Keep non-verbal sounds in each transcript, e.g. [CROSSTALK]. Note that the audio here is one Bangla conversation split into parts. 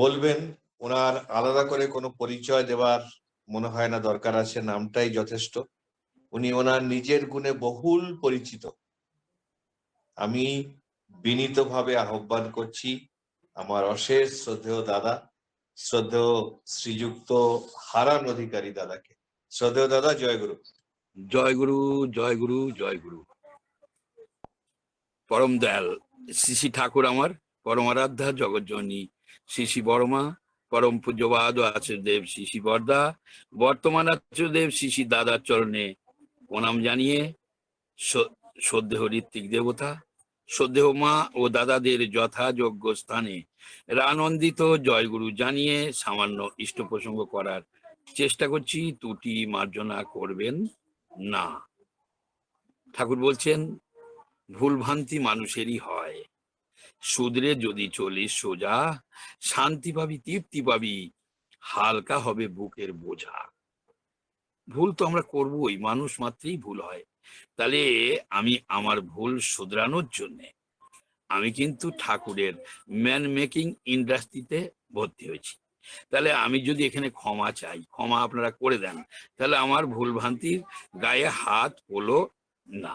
বলবেন ওনার আলাদা করে কোনো পরিচয় দেওয়ার মনে হয় না, দরকার আছে, নামটাই যথেষ্ট। উনি ওনার নিজের গুণে বহুল পরিচিত। আমি বিনীতভাবে আহ্বান করছি আমার অশেষ শ্রদ্ধেয় দাদা, শ্রদ্ধেয় শ্রীযুক্ত হারান অধিকারী দাদাকে। শ্রদ্ধেয় দাদা জয়গুরু জয় গুরু জয় গুরু জয় গুরু। পরম দয়াল, শ্রী শ্রী ঠাকুর আমার পরমারাধ্যা জগৎজননী শ্রী বর্মা, পরম পূজ্যবাদ আচার্যদেব শ্রী শ্রী বর্দা, বর্তমান আচার্যদেব শ্রী শ্রী দাদার চরণে প্রণাম জানিয়ে স- শ্রদ্ধেয় ঋত্বিক দেবতা শ্রদ্ধেয় মা ও দাদাদের যথাযোগ্য স্থানে রানন্দিত জয়গুরু জানিয়ে সামান্য ইষ্ট প্রসঙ্গ করার চেষ্টা করছি। ত্রুটি মার্জনা করবেন না। ঠাকুর বলছেন, ভুলভ্রান্তি মানুষেরই হয়। সুদরে যদি চলিস সোজা, শান্তি পাবি, তৃপ্তি পাবি, হালকা হবে বুকের বোঝা। ভুল তো আমরা করবোই, মানুষ মাত্রই ভুল হয়। তাহলে আমি আমার ভুল শুধরানোর জন্য আমি কিন্তু ঠাকুরের ম্যান মেকিং ইন্ডাস্ট্রিতে ভর্তি হয়েছি। তাহলে আমি যদি এখানে ক্ষমা চাই, ক্ষমা আপনারা করে দেন, তাহলে আমার ভুল ভ্রান্তির গায়ে হাত পড়ল না।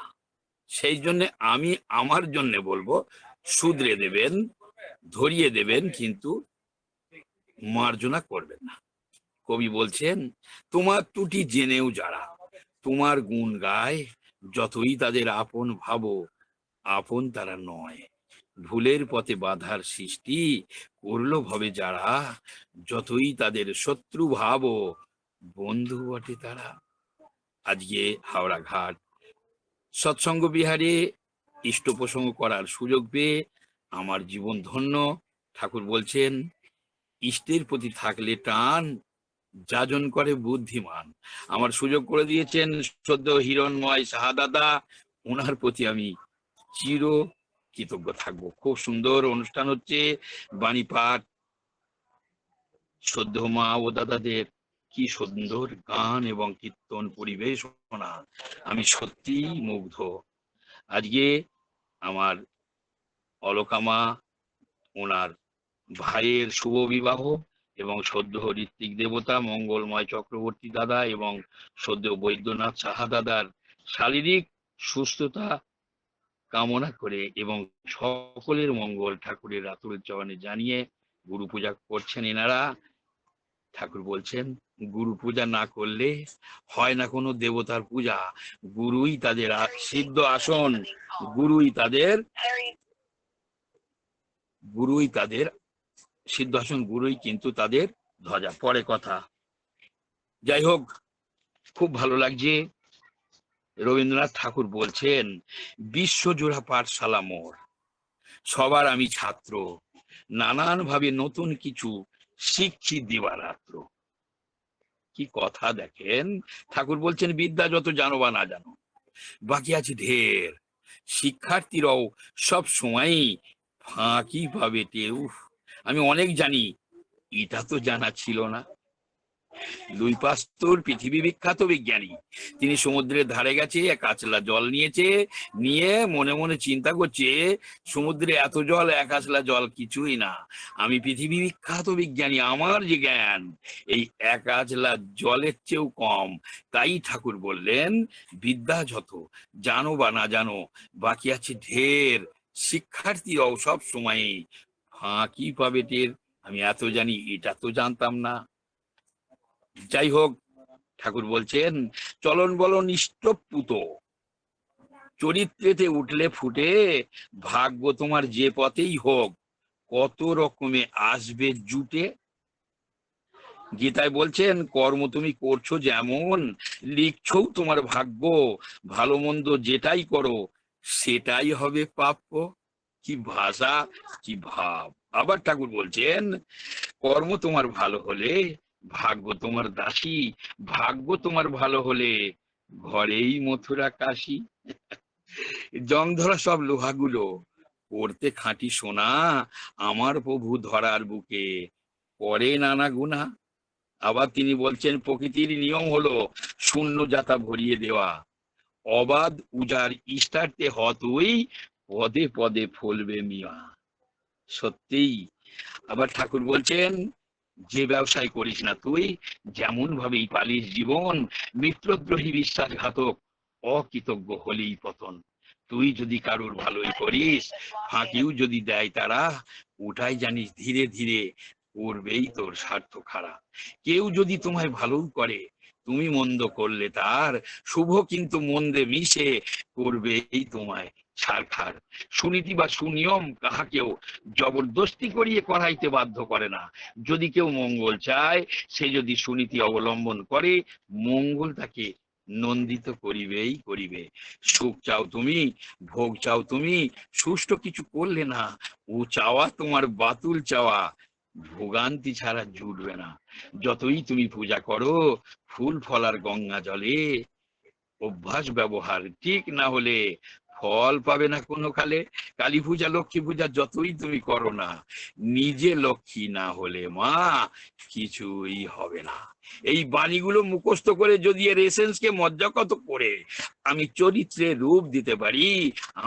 সেই জন্য আমি আমার জন্য বলব শুধরে দেবেন, ধরিয়ে দেবেন, কিন্তু মার্জনা করবেন না। কবি বলছেন, তোমার ত্রুটি জেনেও যারা, তোমার গুণ গায়, যতই তাদের আপন ভাবো, আপন তারা নয়। ভুলের পথে বাধার সৃষ্টি করল ভবে যারা, যতই তাদের শত্রু ভাবো, বন্ধু বটে তারা। আজকে হাওড়া ঘাট, সৎসঙ্গ বিহারে ইষ্ট প্রসঙ্গ করার সুযোগ পেয়ে আমার জীবন ধন্য। ঠাকুর বলছেন, ইষ্টের প্রতি থাকলে টান, যাজন করে বুদ্ধিমান। আমার সুযোগ করে দিয়েছেন সদ্য হিরণময় সাহাদাদা। ওনার প্রতি আমি চির কৃতজ্ঞ থাকব। খুব সুন্দর অনুষ্ঠান হচ্ছে বাণী পাঠ সদ্য মা ও দাদাদের কি সুন্দর গান এবং কীর্তন পরিবেশনা। আমি সত্যি মুগ্ধ। আজকে আমার অলকামা, ওনার ভাইয়ের শুভ বিবাহ এবং সদ্য ঋত্বিক দেবতা, মঙ্গলময় চক্রবর্তী দাদা এবং সদ্য বৈদ্যনাথ সাহা দাদার শারীরিক সুস্থতা কামনা করে এবং সকলের মঙ্গল ঠাকুরের আতুল চরণে জানিয়ে গুরু পূজা করছেন এনারা। ঠাকুর বলছেন গুরু পূজা না করলে হয় না কোনো দেবতার পূজা। গুরুই তাদের সিদ্ধ আসন। গুরুই তাদের গুরুই তাদের সিদ্ধাসন গুরুই কিন্তু তাদের ধ্বজা। পরে কথা। যাই হোক খুব ভালো লাগছে। রবীন্দ্রনাথ ঠাকুর বলছেন বিশ্বজোড়া পাঠশালা মোর। সবার আমি ছাত্র। নানান ভাবে নতুন কিছু শিখছি দিবারাত্র। কি কথা দেখেন? ঠাকুর বলছেন, বিদ্যা যত জানো বা না জানো, বাকি আছে ঢের। শিক্ষার্থীরাও সব সময় ফাঁকি পাবে টেউ আমি অনেক জানি, এটা তো জানা ছিল না। লুই পাস্তর পৃথিবী বিখ্যাত বিজ্ঞানী। তিনি সমুদ্রের ধারে গেছে, এক আচলা জল নিয়েছে, নিয়ে মনে মনে চিন্তা করছে, সমুদ্রে এত জল, এক আচলা জল কিছুই না। আমি পৃথিবী বিখ্যাত বিজ্ঞানী, আমার যে জ্ঞান, এই এক আচলা জলের চেয়েও কম। তাই ঠাকুর বললেন, বিদ্যা যত, জানো বা না জানো, বাকি আছে ঢের। শিক্ষার্থীরাও সব সময় ফাঁকি পাবে টের, আমি এত জানি, এটা তো জানতাম না। যাই হোক ঠাকুর বলছেন, চলন বলন ইষ্টপুত চরিত্রেতে উঠলে ফুটে, ভাগ্য তোমার যে পথেই হোক, কত রকমে আসবে জুটে। গীতায় বলছেন, কর্ম তুমি করছ যেমন লিখছো তোমার ভাগ্য, ভালো মন্দ যেটাই করো, সেটাই হবে প্রাপ্য। কি ভাষা, কি ভাব। আবার ঠাকুর বলছেন, কর্ম তোমার ভালো হলে ভাগ্য তোমার দাসী, ভাগ্য তোমার ভালো হলে ঘরেই মথুরা কাশি। জং ধরা সব লোহাগুলো, পড়তে খাঁটি সোনা আমার প্রভু ধরার বুকে করে নানা গুণা। আবার তিনি বলছেন, প্রকৃতির নিয়ম হলো শূন্য যাতা ভরিয়ে দেওয়া। অবাধ উজার ইষ্টার্থে হতই পদে পদে ফলবে মিয়া। সত্যিই। আবার ঠাকুর বলছেন যে ব্যবসায় করিস না তুই যেমন ভাবেই পালিস জীবন, মিত্রদ্রোহী বিশ্বাসঘাতক, অকৃতজ্ঞ হলেই পতন। তুই যদি কারুর ভালোই করিস, ফাঁকিও যদি দেয় তারা, ওটাই জানিস ধীরে ধীরে করবেই তোর স্বার্থ খারাপ। কেউ যদি তোমায় ভালো করে, তুমি মন্দ করলে তার, শুভ কিন্তু মন্দে মিশে, করবেই তোমায় ছাড়খার সুনীতি বা সুনিয়ম কাহাকেও জবরদস্তি করিয়ে করাইতে বাধ্য করে না। যদি কেউ মঙ্গল চায়, সে যদি সুনীতি অবলম্বন করে, মঙ্গল তাকে নন্দিত করিবেই করিবে। সুখ চাও তুমি, ভোগ চাও তুমি, সুষ্ঠু কিছু করলে না। ও চাওয়া তোমার বাতুল চাওয়া, ভোগান্তি ছাড়া জুটবে না। যতই তুমি পূজা করো, ফুল ফলার গঙ্গা জলে অভ্যাস ব্যবহার ঠিক না হলে ফল পাবে না কোনো কালে কালী পূজা, লক্ষ্মী পূজা যতই তুমি করো না, নিজে লক্ষ্মী না হলে মা কিছুই হবে না। এই বাণীগুলো মুখস্থ করে যদি এর এসেন্সকে মজ্জাকত করে? আমি চরিত্রে রূপ দিতে পারি,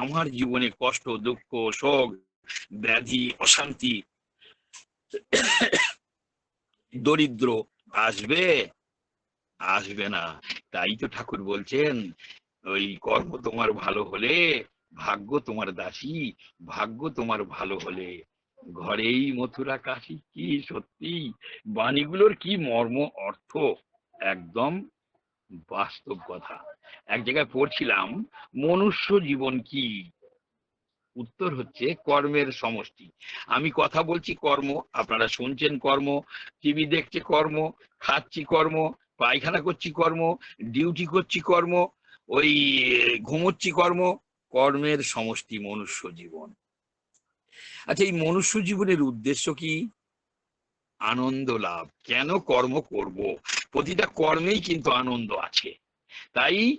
আমার জীবনে কষ্ট, দুঃখ, শোক, ব্যাধি, অশান্তি, দরিদ্র আসবে? আসবে না। তাই তো ঠাকুর বলছেন ওই কর্ম তোমার ভালো হলে, ভাগ্য তোমার দাসী, ভাগ্য তোমার ভালো হলে। ঘরেই মথুরা কাশি, কি সত্যি? বাণীগুলোর কি মর্ম অর্থ? একদম বাস্তব কথা। এক জায়গায় পড়ছিলাম, মনুষ্য জীবন কি? উত্তর হচ্ছে কর্মের সমষ্টি। আমি কথা বলছি কর্ম, আপনারা শুনছেন কর্ম, টিভি দেখছে কর্ম, খাচ্ছি কর্ম, পায়খানা করছি কর্ম, ডিউটি করছি কর্ম ওই ঘুমোচ্ছি কর্ম কর্মের সমষ্টি মনুষ্য জীবন। আচ্ছা এই মনুষ্য জীবনের উদ্দেশ্য কি? আনন্দ লাভ। কেন কর্ম করব? প্রতিটা কর্মেই কিন্তু আনন্দ আছে। তাই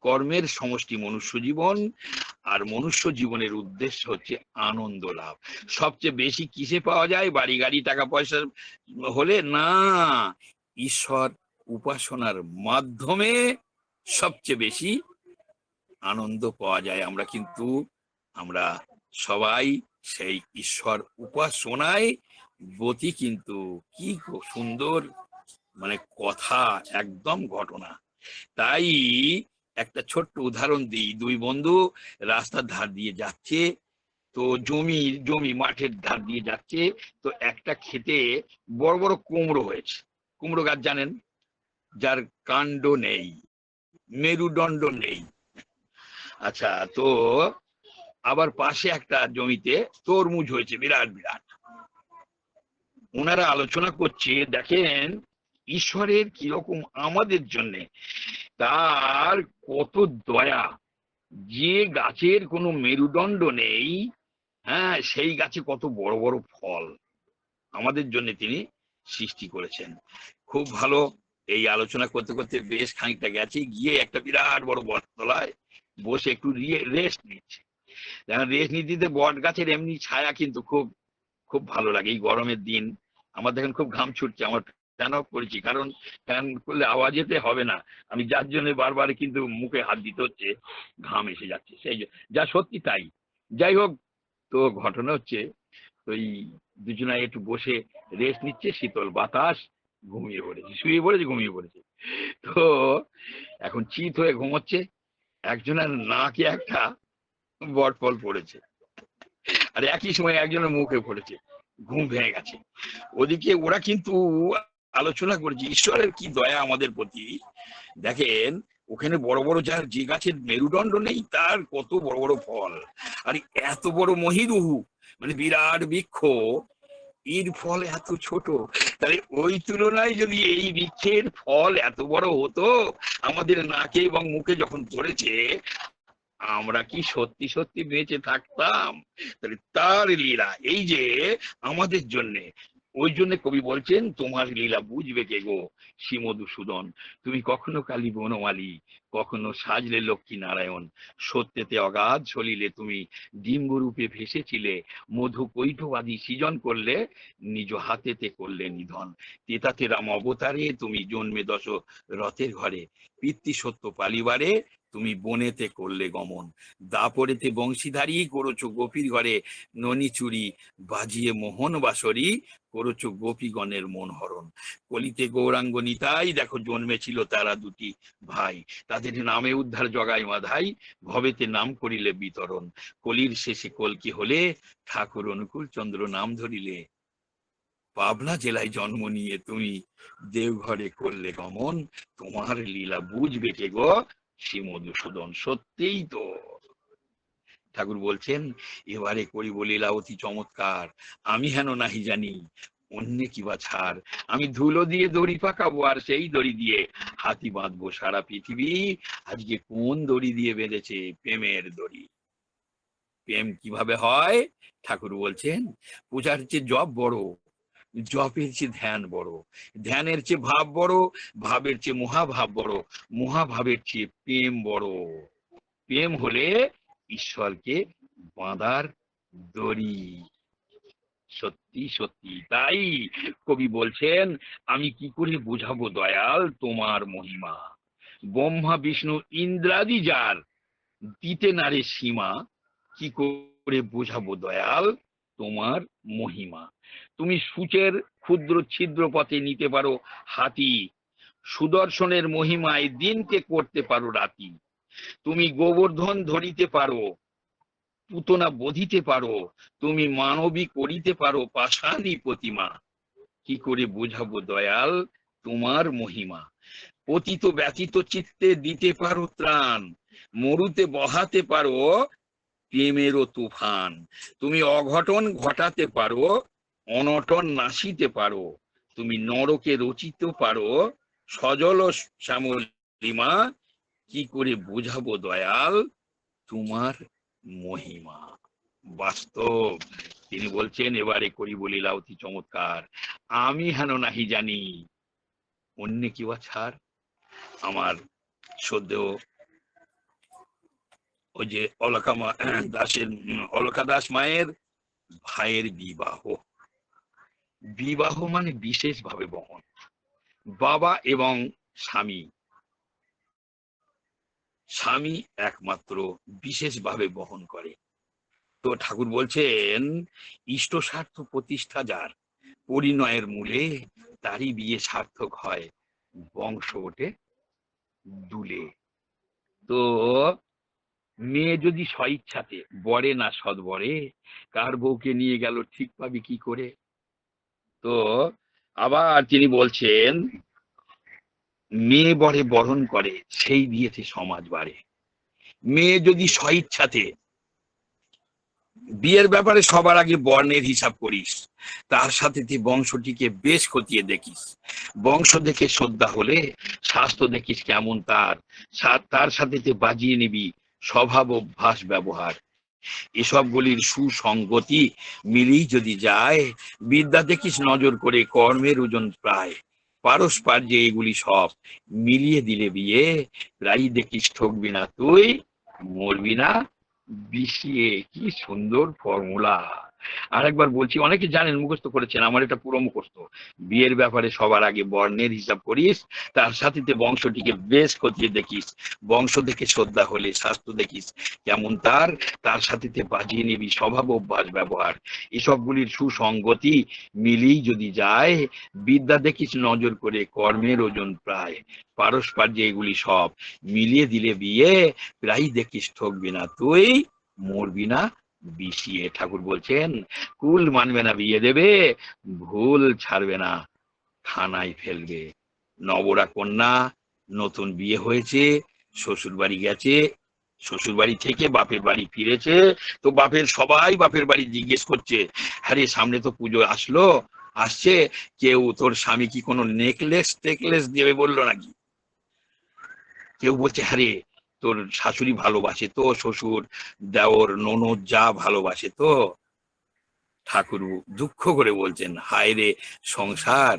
কর্মের সমষ্টি মনুষ্য জীবন আর মনুষ্য জীবনের উদ্দেশ্য হচ্ছে আনন্দ লাভ। সবচেয়ে বেশি কিসে পাওয়া যায়? বাড়ি, গাড়ি, টাকা, পয়সা হলে? না, ঈশ্বর উপাসনার মাধ্যমে সবচেয়ে বেশি আনন্দ পাওয়া যায়। আমরা কিন্তু, আমরা সবাই সেই ঈশ্বর উপাসনায় গতি কিন্তু। কি সুন্দর মানে কথা, একদম ঘটনা। তাই একটা ছোট্ট উদাহরণ দিই। দুই বন্ধু রাস্তার ধার দিয়ে যাচ্ছে, তো জমি জমি মাঠের ধার দিয়ে যাচ্ছে, তো একটা খেতে বড় বড় কুমড়ো হয়েছে। কুমড়ো গাছ জানেন? যার কাণ্ড নেই। মেরুদণ্ড নেই। আচ্ছা তো আবার পাশে একটা জমিতে তরমুজ হয়েছে, বিরাট বিরাট। ওনারা আলোচনা করছে, দেখেন, ঈশ্বরের কীরকম আমাদের জন্য, তার কত দয়া। যে গাছের কোনো মেরুদণ্ড নেই হ্যাঁ সেই গাছে কত বড় বড় ফল আমাদের জন্য তিনি সৃষ্টি করেছেন। খুব ভালো। এই আলোচনা করতে করতে বেশ খানিকটা গেছে, গিয়ে একটা বিরাট বড় বটতলায় বসে একটু রেস্ট নিচ্ছে। দেখেন রেস্ট নিতে বট গাছের এমনি ছায়া কিন্তু খুব খুব ভালো লাগে। এই গরমের দিন আমার দেখেন খুব ঘাম ছুটছে, আমার ফ্যান অফ করেছি কারণ ফ্যান করলে আওয়াজেতে হবে না। আমি যার জন্য বারবার কিন্তু মুখে হাত দিতে হচ্ছে, ঘাম এসে যাচ্ছে। সেই যা সত্যি তাই। যাই হোক, তো ঘটনা হচ্ছে, ওই দুজনায় একটু বসে রেস্ট নিচ্ছে, শীতল বাতাস ঘুমিয়ে পড়েছে, শুয়ে পড়েছে, ঘুমিয়ে পড়েছে। তো এখন চিত হয়ে ঘুমোচ্ছে, একজনের নাকে একটা বটফল পড়েছে। আর একই সময় একজনের মুখে পড়েছে, ঘুম ভেঙে গেছে। ওদিকে ওরা কিন্তু আলোচনা করেছে, ঈশ্বরের কি দয়া আমাদের প্রতি? দেখেন, ওখানে বড় বড় যার যে গাছের মেরুদণ্ড নেই, তার কত বড় বড় ফল। আর, এত বড় মহিরুহু মানে বিরাট বৃক্ষ এর ফল এত ছোট। তাহলে ওই তুলনায় যদি এই বৃক্ষের ফল এত বড় হতো, আমাদের নাকে এবং মুখে যখন পড়েছে, আমরা কি সত্যি সত্যি বেঁচে থাকতাম? তাহলে তার লীলা, এই যে আমাদের জন্যে ওই জন্য কবি বলছেন, তোমার লীলা বুঝবে কে গো, শ্রীমধুসূদন। তুমি কখনো কালী বনমালী, কখনো সাজলে লক্ষ্মী নারায়ণ। সত্যেতে অগাধ চলিলে তুমি ডিম্বরূপে ভেসেছিলে, মধু কৈঠবাদী সৃজন করলে, নিজ হাতেতে করলে নিধন। তেতাতে রাম অবতারে তুমি জন্মে দশ রথের ঘরে, পিতৃ সত্য পালিবারে তুমি বনেতে করলে গমন। দাপরেতে বংশীধারী করেছ গোপীর ঘরে। ননি চুরি, বাজিয়ে মোহন বাসরি করেছ গোপীগণের মন হরণ। কলিতে গৌরাঙ্গ নিতাই দেখো জন্মেছিল তারা দুটি ভাই। তাদের নামে উদ্ধার জগাই মাধাই, ভবেতে নাম করিলে বিতরণ। কলির শেষে কলকি হলে? ঠাকুর অনুকূল চন্দ্র নাম ধরিলে। পাবনা জেলায় জন্ম নিয়ে তুমি দেওঘরে করলে গমন। তোমার লীলা বুঝবে কে গো? শ্রী মধুসূদন সত্যিই তো। ঠাকুর বলছেন, এবারে করিব লীলা অতি চমৎকার। আমি হেন নাহি জানি, অন্য কিবা ছাড়। আমি ধুলো দিয়ে দড়ি পাকাবো আর সেই দড়ি দিয়ে হাতি বাঁধবো সারা পৃথিবী। আজকে কোন দড়ি দিয়ে বেঁধেছে প্রেমের দড়ি? প্রেম কীভাবে হয়? ঠাকুর বলছেন, পূজার চেয়ে জব বড়। জপের চেয়ে ধ্যান বড়। ধ্যানের চেয়ে ভাব বড়, ভাবের চেয়ে মহাভাব বড়, মহাভাবের চেয়ে প্রেম বড়। প্রেম হলে ঈশ্বরকে বাঁধার দড়ি। সত্যি সত্যি, তাই কবি বলছেন, আমি কি করে বোঝাবো দয়াল তোমার মহিমা? ব্রহ্মা, বিষ্ণু, ইন্দ্রাদি যার দিতে নারে সীমা, কি করে বোঝাবো দয়াল তোমার মহিমা? তুমি সূচের ক্ষুদ্র ছিদ্র পথে নিতে পারো হাতি। সুদর্শনের মহিমায় দিনকে করতে পারো রাতি। তুমি গোবর্ধন ধরিতে পারো, পুতনা বধিতে পারো, তুমি মানবী করিতে পারো পাষাণী প্রতিমা। কি করে বোঝাবো দয়াল? তোমার মহিমা। পতিত ব্যতীত চিত্তে দিতে পারো ত্রাণ, মরুতে বহাতে পারো প্রেমেরও তুফান। তুমি অঘটন ঘটাতে পারো অনটন নাশিতে পারো, তুমি নরকে রচিত পারো। সজল শ্যামলিমা কি করে বোঝাবো দয়াল? তোমার মহিমা। বাস্তব, তিনি বলছেন, এবারে করি বলিলা অতি চমৎকার। আমি হেন নাহি জানি। অন্য কিবা ছাড় আমার সদ্য ওই যে অলকা দাসের অলকা দাস মায়ের ভাইয়ের বিবাহ। বিবাহ মানে বিশেষ ভাবে বহন। বাবা এবং স্বামী। স্বামী একমাত্র বিশেষভাবে বহন করে। তো ঠাকুর বলছেন ইষ্ট স্বার্থ প্রতিষ্ঠা যার, পরিণয়ের মূলে তারই বিয়ে সার্থক হয়, বংশ ওঠে দুলে। তো মেয়ে যদি স্বইচ্ছাতে বরে না সদবরে, কার বউকে নিয়ে গেল, ঠিক পাবি কি করে? তো আবার তিনি বলছেন, মেয়ে বরে বরণ করে, সেই দিয়েছে সমাজ বাড়ে। মেয়ে যদি স্বইচ্ছাতে, বিয়ের ব্যাপারে সবার আগে বর্ণের হিসাব করিস, তার সাথে তুই বংশটিকে বেশ খতিয়ে দেখিস। বংশ দেখে শ্রদ্ধা হলে, স্বাস্থ্য দেখিস কেমন তার। তার সাথে তুই বাজিয়ে নিবি, স্বভাব অভ্যাস ব্যবহার। এসবগুলির সুসঙ্গতি মিলেই যদি যায়, বিদ্যা দেখিস নজর করে কর্মের ওজন প্রায়। পারস্পার যে এগুলি সব মিলিয়ে দিলে বিয়ে প্রায় দেখিস ঠকবি না, তুই মরবি না। বিষিয়ে কি সুন্দর ফর্মুলা। আর একবার বলছি, অনেকে জানেন মুখস্থ করেছেন, আমার এটা পুরো মুখস্থ। বিয়ের ব্যাপারে সবার আগে বর্ণের হিসাব করিস, তার সাথে বংশটিকে বেশ খতিয়ে দেখিস। বংশ দেখে শ্রদ্ধা হলে স্বাস্থ্য দেখিস কেমন তার। তার সাথে বাজিয়ে নিবি স্বভাব, অভ্যাস, ব্যবহার। এসবগুলির সুসঙ্গতি মিলেই যদি যায়, বিদ্যা দেখিস নজর করে কর্মের ওজন প্রায়। পারস্পর্যে এগুলি সব মিলিয়ে দিলে বিয়ে প্রায় দেখিস ঠকবি না, তুই মরবি না। বিষিয়ে ঠাকুর বলছেন, কুল মানবে না, বিয়ে দেবে, ভুল ছাড়বে না, থানায় ফেলবে। নবরা কন্যা, নতুন বিয়ে হয়েছে শ্বশুর বাড়ি গেছে শ্বশুর বাড়ি থেকে বাপের বাড়ি ফিরেছে, তো বাপের সবাই বাপের বাড়ি জিজ্ঞেস করছে, আরে, সামনে তো পুজো আসলো, আসছে, কেউ তোর স্বামী কি কোনো নেকলেস টেকলেস দেবে বলল নাকি? কেউ বলছে, আরে তোর শাশুড়ি ভালোবাসে তো, শ্বশুর, দেওর, ননদ যা ভালোবাসে তো। ঠাকুর দুঃখ করে বলছেন, হায় রে সংসার,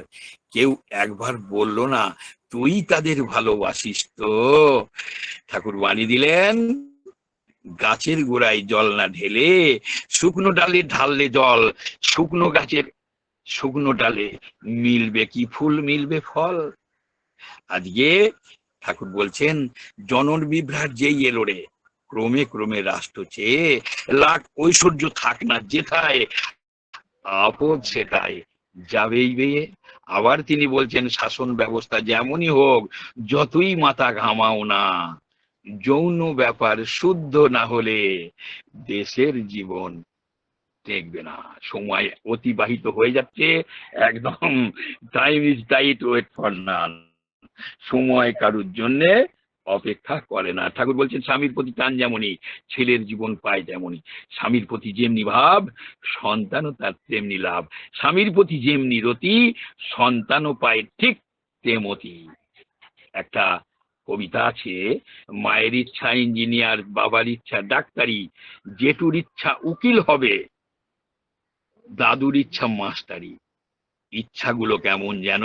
কেউ একবার বলল না তুই তাদের ভালোবাসিস তো? ঠাকুর বাণী দিলেন, গাছের গোড়ায় জল না ঢেলে, শুকনো ডালে ঢাললে জল, শুকনো গাছের, শুকনো ডালে মিলবে কি ফুল, মিলবে ফল? আজকে ঠাকুর বলছেন, জনন বিভ্রাট যেই এলো রে, ক্রমে ক্রমে রাষ্ট্র চেয়ে, লাখ ঐশ্বর্য থাক না যেথায়, আপদ সেটাই যাবেই বেয়ে আবার তিনি বলছেন, শাসন ব্যবস্থা যেমনই হোক, যতই মাথা ঘামাও না, যৌন ব্যাপার শুদ্ধ না হলে দেশের জীবন দেখবে না। সময় অতিবাহিত হয়ে যাচ্ছে, একদম time is tight wait for none সময় কারুর জন্যে অপেক্ষা করে না। ঠাকুর বলছেন, স্বামীর প্রতি টান যেমনই, ছেলের জীবন পায় তেমনই। স্বামীর প্রতি যেমনি ভাব, সন্তানও তার তেমনি লাভ। স্বামীর প্রতি যেমনি রতি, সন্তানও পায় ঠিক তেমতি। একটা কবিতা আছে, মায়ের ইচ্ছা ইঞ্জিনিয়ার, বাবার ইচ্ছা ডাক্তারি, জেঠুর ইচ্ছা উকিল হবে, দাদুর ইচ্ছা মাস্টারি। ইচ্ছাগুলো কেমন যেন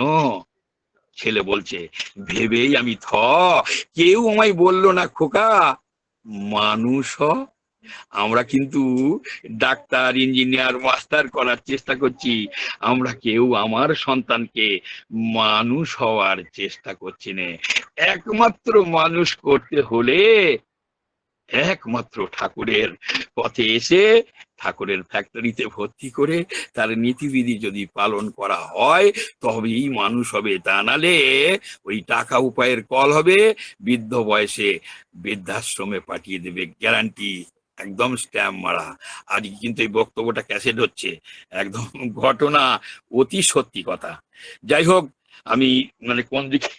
ছেলে বলছে, ভেবেই আমি থ। কেউ আমায় বলল না, খোকা। মানুষ আমরা কিন্তু ডাক্তার, ইঞ্জিনিয়ার, মাস্টার করার চেষ্টা করছি। আমরা কেউ আমার সন্তানকে মানুষ হওয়ার চেষ্টা করছি না। একমাত্র মানুষ করতে হলে একমাত্র ঠাকুরের পথে এসে ঠাকুরের ফ্যাক্টরিতে ভর্তি করে তার নীতিবিধি যদি পালন করা হয়, তবেই মানুষ হবে। তা নালে ওই টাকা উপায়ের কল হবে, বৃদ্ধ বয়সে বৃদ্ধাশ্রমে পাঠিয়ে দেবে গ্যারান্টি একদম স্ট্যাম্প মারা। আজকে কিন্তু এই বক্তব্যটা ক্যাসেট হচ্ছে, একদম ঘটনা অতি সত্যি কথা। যাই হোক, আমি মানে কোন দিকে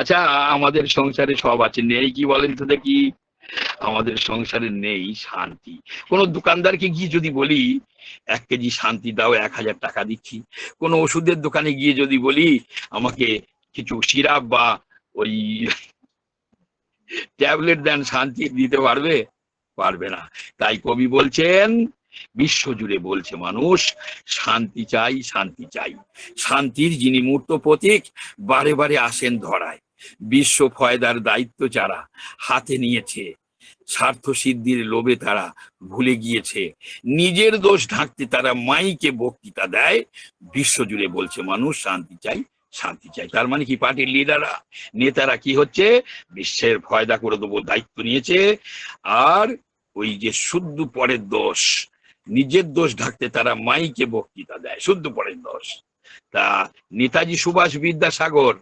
আচ্ছা আমাদের সংসারে সব আছে, নেই কি বলেন তো দেখি। আমাদের সংসারে নেই শান্তি। কোন দোকানদারকে গিয়ে যদি বলি, এক কেজি শান্তি দাও, এক হাজার টাকা দিচ্ছি। কোন ওষুধের দোকানে গিয়ে যদি বলি, আমাকে কিছু সিরাপ বা ওই ট্যাবলেট দেন, শান্তি দিতে পারবে? পারবে না। তাই কবি বলছেন বিশ্ব জুড়ে বলছে মানুষ, শান্তি চাই শান্তি চাই। শান্তির যিনি মূর্ত প্রতীক, বারে বারে আসেন ধরায়। বিশ্ব ফয়দার দায়িত্ব যারা হাতে নিয়েছে স্বার্থ সিদ্ধির লোভে তারা ভুলে গিয়েছে। নিজের দোষ ঢাকতে তারা মাইকে বক্তৃতা দেয়। বিশ্বজুড়ে বলছে মানুষ, শান্তি চাই শান্তি চাই। তার মানে কি পার্টির লিডাররা, নেতারা কি হচ্ছে? বিশ্বের ফয়দা করে দেবো দায়িত্ব নিয়েছে। আর ওই যে শুদ্ধ পরের দোষ, নিজের দোষ ঢাকতে তারা মাইকে বক্তৃতা দেয়। শুদ্ধ পরের দোষ। তা নেতাজি সুভাষ বিদ্যাসাগর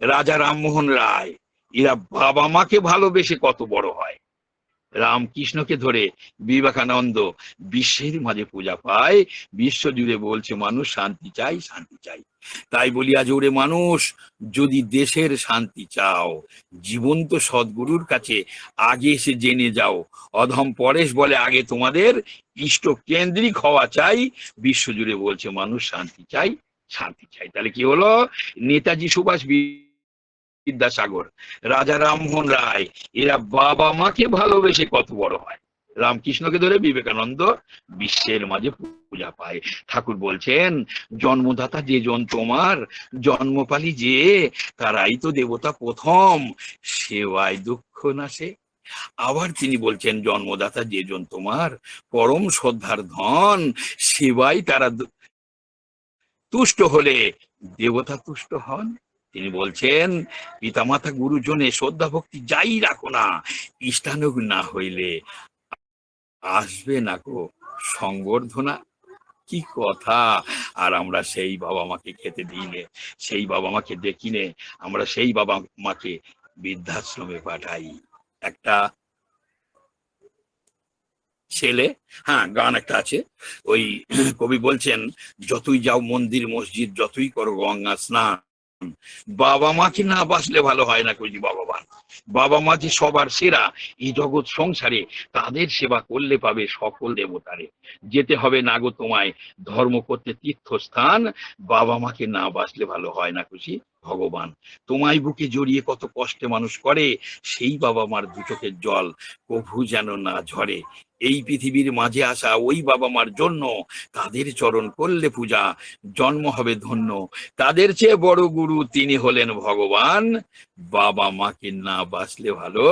রাজা রামমোহন রায়, এরা বাবা মাকে ভালোবেসে কত বড় হয়। রামকৃষ্ণকে ধরে বিবেকানন্দ বিশ্বের মাঝে পূজা পায়, বিশ্ব জুড়ে বলছে, মানুষ, শান্তি চাই শান্তি চাই। তাই বলি, আজ ওরে মানুষ, যদি দেশের শান্তি চাও, জীবন্ত সদ্গুরুর কাছে আগে এসে জেনে যাও। অধম পরেশ বলে, আগে তোমাদের ইষ্ট কেন্দ্রিক হওয়া চাই। বিশ্বজুড়ে বলছে, মানুষ, শান্তি চাই। শান্তি চাই। তাহলে কি হলো? নেতাজি সুভাষ বিদ্যাসাগর, রাজা রামমোহন রায়, এরা বাবা মাকে ভালোবেসে কত বড় হয়। রামকৃষ্ণকে ধরে বিবেকানন্দ বিশ্বের মাঝে পূজা পায়। ঠাকুর বলছেন, জন্মদাতা যে জন তোমার, জন্মপালি যে, তারাই তো দেবতা প্রথম, সেবায় দুঃখ নাশে। আবার তিনি বলছেন, জন্মদাতা যে জন তোমার, পরম শ্রদ্ধার ধন, সেবাই তারা তুষ্ট হলে দেবতা তুষ্ট হন। তিনি বলছেন, পিতামাতা গুরুজনে শ্রদ্ধা ভক্তি যাই রাখো না, ইষ্টানুগ না হইলে আসবে না গো সংবর্ধনা। কি কথা, আর আমরা সেই বাবা মাকে খেতে দিইনে, সেই বাবা মাকে দেখিনে, আমরা সেই বাবা মাকে বৃদ্ধাশ্রমে পাঠাই। একটা ছেলে হ্যাঁ গান একটা আছে। ওই [CLEARS THROAT] কবি বলছেন, যতই যাও মন্দির, মসজিদ, যতই করো গঙ্গা স্নান, বাবা মা মাকে না বাঁচলে ভালো হয় না কই বাবা মা? বাবা মা যে সবার সেরা, এই জগৎ সংসারে তাদের সেবা করলে পাবে সকল দেবতারে। যেতে হবে না গো তোমায়, ধর্ম করতে তীর্থস্থান, বাবা মাকে না বাঁচলে ভালো হয় না খুশি ভগবান। তোমায় বুকে জড়িয়ে কত কষ্টে মানুষ করে, সেই বাবা মার দু চোখের জল কভু যেন না ঝরে। এই পৃথিবীর মাঝে আসা ওই বাবা মার জন্য তাদের চরণ করলে পূজা, জন্ম হবে ধন্য। তাদের চেয়ে বড় গুরু তিনি হলেন ভগবান। বাবা মাকে না বাঁচলে ভালো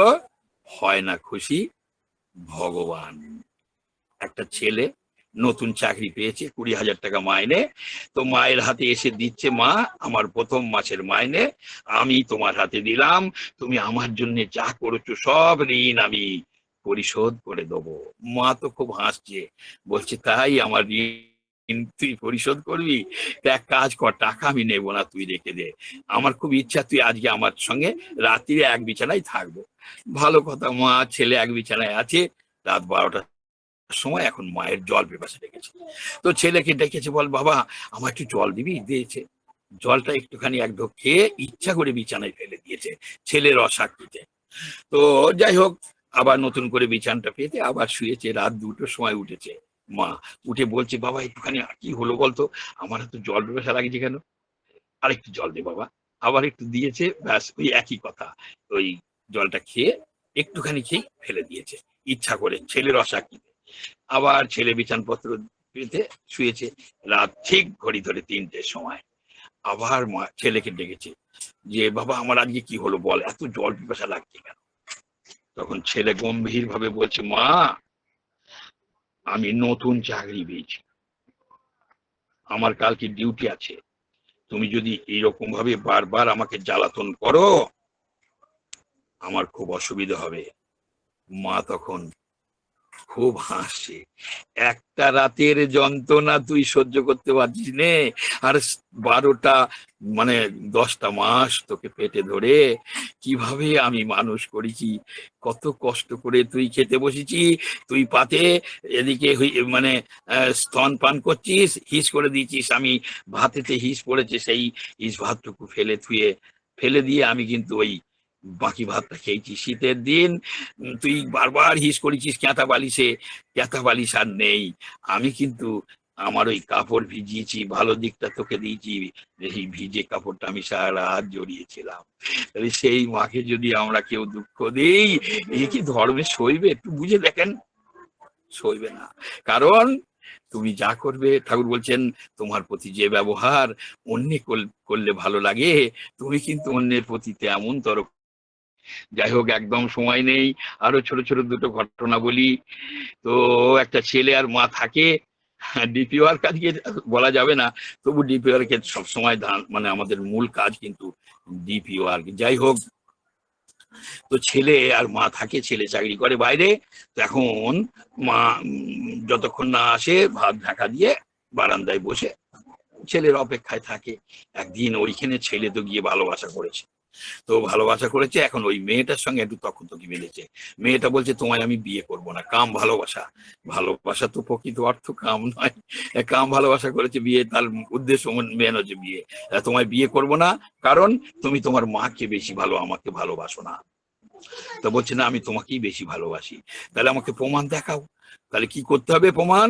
হয় না খুশি ভগবান। একটা ছেলে নতুন চাকরি পেয়েছে, কুড়ি হাজার টাকা মাইনে। তো মায়ের হাতে এসে দিচ্ছে মা, আমার প্রথম মাসের মাইনে, আমি তোমার হাতে দিলাম, তুমি আমার জন্য যা করেছ সব ঋণ আমি পরিশোধ করে দেবো। মা তো খুব হাসছে, বলছে, তাই আমার ঋণ তুই পরিশোধ করবি? এক কাজ কর, টাকা আমি নেব না, তুই রেখে দে। আমার খুব ইচ্ছা, তুই আজকে আমার সঙ্গে রাত্রিরে এক বিছানায় থাকব। ভালো কথা, মা, ছেলে এক বিছানায় আছে, রাত বারোটার সময় এখন মায়ের জল পেপাসে ডেকেছে। তো ছেলেকে ডেকেছে, বল, বাবা আমার একটু জল দিবি? দিয়েছে। জলটা একটুখানি এক ঢোক খেয়ে ইচ্ছা করে বিছানায় ফেলে দিয়েছে ছেলের অসাক্ষীতে তো যাই হোক, আবার নতুন করে বিছানটা পেতে আবার শুয়েছে, রাত দুটোর সময় উঠেছে মা। উঠে বলছে, বাবা, একটুখানি কি হলো বলতো? আমার তো জল পেপাসা লাগছে কেন? আরেকটু জল দে বাবা। আবার একটু দিয়েছে, ব্যাস, ওই একই কথা। ওই জলটা খেয়ে একটুখানি খেয়ে ফেলে দিয়েছে। ইচ্ছা করে, ছেলের অসাক্ষীতে আবার ছেলে বিছানপত্র পেতে শুয়েছে। রাত ঠিক ঘড়ি ধরে তিনটের সময়। আবার ছেলেকে ডেকেছে যে, বাবা, আমার আজকে কি হলো বল? এত জল পিপাসা লাগছে কেন? তখন ছেলে গম্ভীর ভাবে বলছে, মা, আমি নতুন চাকরি পেয়েছি। আমার কালকে ডিউটি আছে। তুমি যদি এইরকম ভাবে বারবার আমাকে জ্বালাতন করো, আমার খুব অসুবিধা হবে। মা তখন খুব হাসে। একটা রাতের যন্ত্রণা তুই সহ্য করতে পারছিস নে। আর বারোটা মানে দশটা মাস তোকে পেটে ধরে কীভাবে আমি মানুষ করেছি, কত কষ্ট করে তুই খেতে বসেছি, তুই পাতে এদিকে মানে স্তন পান করছিস, হিস করে দিয়েছিস, আমি ভাতেতে হিস পড়েছে, সেই হিস ভাতটুকু ফেলে থুয়ে, ফেলে দিয়ে আমি কিন্তু ওই বাকি ভাতটা খেয়েছি শীতের দিন তুই বারবার হিস করেছিস ক্যাঁথা বালিশে। ক্যাঁথা বালিশ আর নেই। আমি কিন্তু আমার ওই কাপড় ভিজিয়েছি, ভালো দিকটা তোকে দিয়েছি। এই ভিজে কাপড়টা আমি সারা রাত জড়িয়েছিলাম। তাহলে সেই মাকে যদি আমরা কেউ দুঃখ দিই এই কি ধর্মে সইবে? একটু বুঝে দেখেন। সইবে না। কারণ তুমি যা করবে, ঠাকুর বলছেন, তোমার প্রতি যে ব্যবহার অন্য করলে ভালো লাগে, তুমি কিন্তু অন্যের প্রতি তেমন তর যাই হোক, একদম সময় নেই। আরও ছোট ছোট দুটো ঘটনা বলি। তো একটা ছেলে আর মা থাকে। ডিপিওর কাজকে বলা যাবে না। তবু ডিপিওর কে সবসময় ধান- মানে আমাদের মূল কাজ কিন্তু ডিপিওর যাই হোক, তো ছেলে আর মা থাকে, ছেলে চাকরি করে বাইরে। এখন মা যতক্ষণ না আসে, ভাত ঢাকা দিয়ে বারান্দায় বসে ছেলের অপেক্ষায় থাকে। একদিন ওইখানে ছেলে তো গিয়ে ভালোবাসা করেছে। তো ভালোবাসা করেছে, এখন ওই মেয়েটার সঙ্গে একটু তখন মিলেছে। মেয়েটা বলছে, তোমায় আমি বিয়ে করব না, কাম ভালোবাসা। ভালোবাসা তো প্রকৃত অর্থ কাম নয়। কাম ভালোবাসা করেছে বিয়ে, তার উদ্দেশ্য মেন হচ্ছে বিয়ে। তোমায় বিয়ে করব না, কারণ তুমি তোমার মাকে বেশি ভালো, আমাকে ভালোবাসো না। তো বলছে, না, আমি তোমাকেই বেশি ভালোবাসি। তাহলে আমাকে প্রমাণ দেখাও। তাহলে কি করতে হবে প্রমাণ?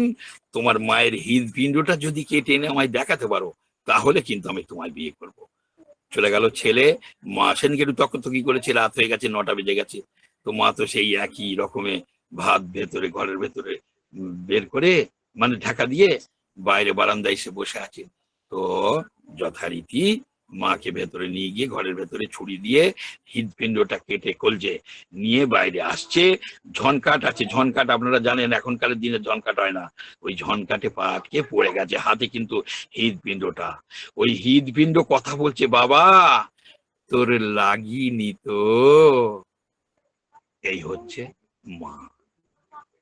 তোমার মায়ের হৃদপিণ্ডটা যদি কেটে এনে আমায় দেখাতে পারো, তাহলে কিন্তু আমি তোমায় বিয়ে করব। চলে গেল ছেলে। মা সেদিনকে একটু তকতকি করেছে? রাত হয়ে গেছে, নটা বেজে গেছে। তো মা তো সেই একই রকমে ভাত ভেতরে, ঘরের ভেতরে বের করে মানে ঢাকা দিয়ে বাইরে বারান্দায় এসে বসে আছে। তো যথারীতি মাকে ভেতরে নিয়ে গিয়ে ঘরের ভেতরে ছুরি দিয়ে হৃদপিণ্ডটা কেটে কলছে নিয়ে বাইরে আসছে। ঝনকাট আছে, ঝনকাট আপনারা জানেন এখনকার দিনে ঝনকাট হয় না। ওই ঝনকাটে পা আটকে পড়ে গেছে, হাতে কিন্তু হৃদপিণ্ডটা। ওই হৃদপিণ্ড কথা বলছে, বাবা, তোর লাগিনি তো। এই হচ্ছে মা।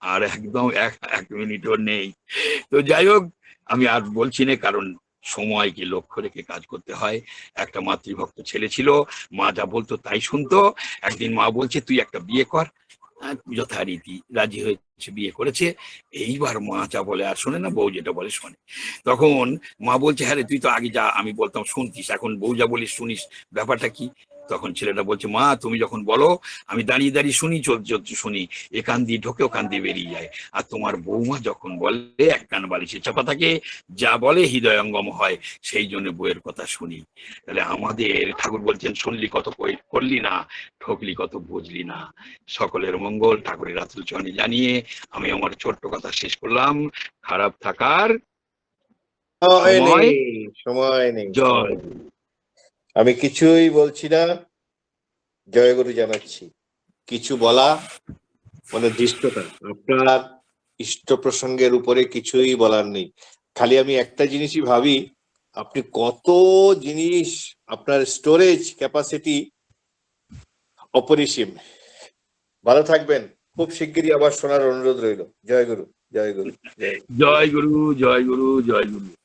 আর একদম এক এক মিনিটও নেই। তো যাই হোক, আমি আর বলছি না কারণ সময়কে লক্ষ্য রেখে কাজ করতে হয়। একটা মাতৃভক্ত ছেলে ছিল, মা যা বলতো তাই শুনতো। একদিন মা বলছে, তুই একটা বিয়ে কর। যথারীতি রাজি হয়েছে, বিয়ে করেছে। এইবার মা যা বলে আর শোনে না, বউ যেটা বলে শোনে। তখন মা বলছে হ্যাঁ তুই তো আগে যা, আমি বলতাম, শুনতিস। এখন বউ যা বলিস, শুনিস। ব্যাপারটা কি? তখন ছেলেটা বলছে মা তুমি যখন বলো আমি দাঁড়িয়ে দাঁড়িয়ে শুনি চলতে শুনি। এ কান দিয়ে ঢোকে ও কান দিয়ে বেরিয়ে যায়। আর তোমার বৌমা যখন বলে এক কান বালিশে চাপা থাকে যা বলে হৃদয়ঙ্গম হয় সেই জন্য বইয়ের কথা শুনি। তাহলে আমাদের ঠাকুর বলছেন শুনলি কত করলি না ঠকলি কত বুঝলি না। সকলের মঙ্গল ঠাকুরের রাতুল চরণে জানিয়ে আমি আমার ছোট্ট কথা শেষ করলাম। খারাপ থাকার? সময় নেই। জয়। আমি কিছুই বলছি না, জয়গুরু জানাচ্ছি। কিছু বলা মানে দৃষ্টতা। আপনার ইষ্ট প্রসঙ্গের উপরে কিছুই বলার নেই। খালি আমি একটা জিনিসই ভাবি, আপনি কত জিনিস, আপনার স্টোরেজ ক্যাপাসিটি অপরিসীম। ভালো থাকবেন। খুব শিগগিরই আবার শোনার অনুরোধ রইল। জয় গুরু জয়। গুরু জয় গুরু। জয় গুরু জয় গুরু